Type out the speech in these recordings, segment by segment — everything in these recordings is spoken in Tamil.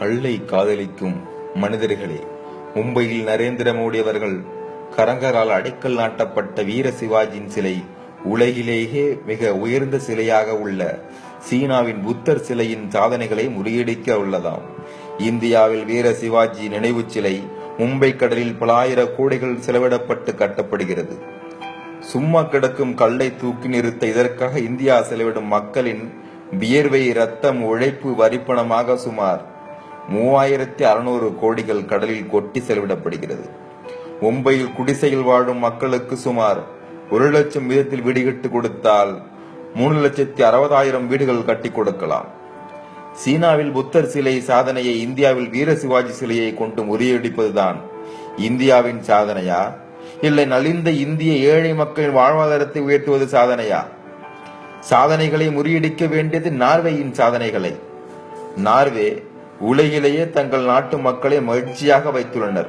கள்ளை காதலிக்கும் மனிதர்களே மும்பையில் நரேந்திர மோடி அவர்கள் கரங்கரால் அடைக்கல் நாட்டப்பட்ட வீர சிவாஜியின் சிலை உலகிலேயே மிக உயர்ந்த சிலையாக உள்ள சீனாவின் புத்தர் சிலையின் சாதனைகளை முறியடிக்க உள்ளதாம். இந்தியாவில் வீர சிவாஜி நினைவு சிலை மும்பை கடலில் பல ஆயிரம் கோடிகள் செலவிடப்பட்டு கட்டப்படுகிறது. சும்மா கிடக்கும் கல்லை தூக்கி நிறுத்த இதற்காக இந்தியா செலவிடும் மக்களின் வியர்வை ரத்தம் உழைப்பு வரிப்பணமாக சுமார் மூவாயிரத்தி அறுநூறு கோடிகள் கடலில் கொட்டி செலவிடப்படுகிறது. மும்பையில் குடிசையில் வாழும் மக்களுக்கு சுமார் ஒரு லட்சம் வீதத்தில் வீடு கட்டி கொடுத்தால் மூணு லட்சத்தி அறுபதாயிரம் வீடுகள் கட்டி கொடுக்கலாம். சீனாவில் புத்தர் சிலை சாதனையை இந்தியாவில் வீர சிவாஜி சிலையை கொண்டு முறியடிப்பதுதான் இந்தியாவின் சாதனையா? இல்லை நலிந்த இந்திய ஏழை மக்களின் வாழ்வாதாரத்தை உயர்த்துவது சாதனையா? சாதனைகளை முறியடிக்க வேண்டியது நார்வேயின் சாதனைகளை. நார்வே உலகிலேயே தங்கள் நாட்டு மக்களை மகிழ்ச்சியாக வைத்துள்ளனர்.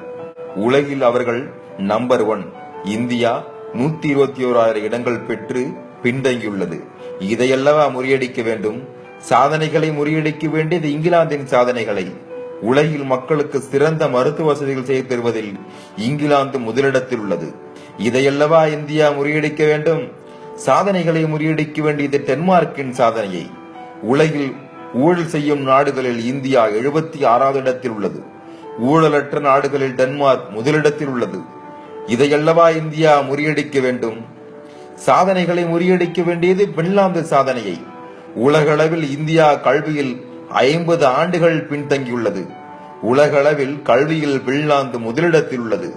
உலகில் அவர்கள் நம்பர் ஒன் இந்தியா நூத்தி இருபத்தி ஓராயிரம் இடங்கள் பெற்று பின்தங்கியுள்ளது. இதையல்லவா முறியடிக்க வேண்டும்? சாதனைகளை முறியடிக்க வேண்டியது இங்கிலாந்தின் சாதனைகளை. உலகில் மக்களுக்கு சிறந்த மருத்துவ வசதிகள் செய்து தருவதில் இங்கிலாந்து முதலிடத்தில் உள்ளது. இதையல்லவா இந்தியா முறியடிக்க வேண்டும்? சாதனைகளை முறியடிக்க வேண்டியது டென்மார்க்கின் சாதனையை. உலகில் ஊழல் செய்யும் நாடுகளில் இந்தியா எழுபத்தி ஆறாவது இடத்தில் உள்ளது. ஊழலற்ற நாடுகளில் டென்மார்க் முதலிடத்தில் உள்ளது. இதையல்லவா இந்தியா முறியடிக்க வேண்டும்? சாதனைகளை முறியடிக்க வேண்டியது பின்லாந்து சாதனையை. உலகளவில் இந்தியா கல்வியில் ஐம்பது ஆண்டுகள் பின்தங்கியுள்ளது. உலகளவில் கல்வியில் பின்லாந்து முதலிடத்தில் உள்ளது.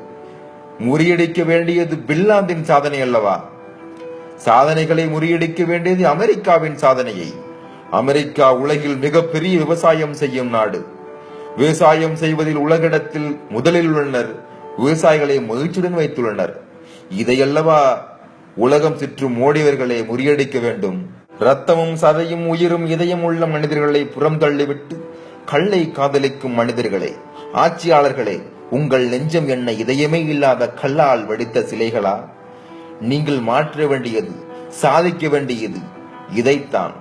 முறியடிக்க வேண்டியது பின்லாந்தின் சாதனை அல்லவா? சாதனைகளை முறியடிக்க வேண்டியது அமெரிக்காவின் சாதனையை. அமெரிக்கா உலகில் மிகப்பெரிய விவசாயம் செய்யும் நாடு. விவசாயம் செய்வதில் உலகிடத்தில் முதலில் உள்ளனர் விவசாயிகளை மகிழ்ச்சியுடன் வைத்துள்ளனர். இதையல்லவா உலகம் சுற்றும் மோடியவர்களை முறியடிக்க வேண்டும். ரத்தமும் சதையும் உயிரும் இதயம் உள்ள மனிதர்களை புறம் தள்ளிவிட்டு கல்லை காதலிக்கும் மனிதர்களே ஆட்சியாளர்களே உங்கள் நெஞ்சம் என்ன இதயமே இல்லாத கல்லால் வடித்த சிலைகளா? நீங்கள் மாற்ற வேண்டியது சாதிக்க வேண்டியது இதைத்தான்.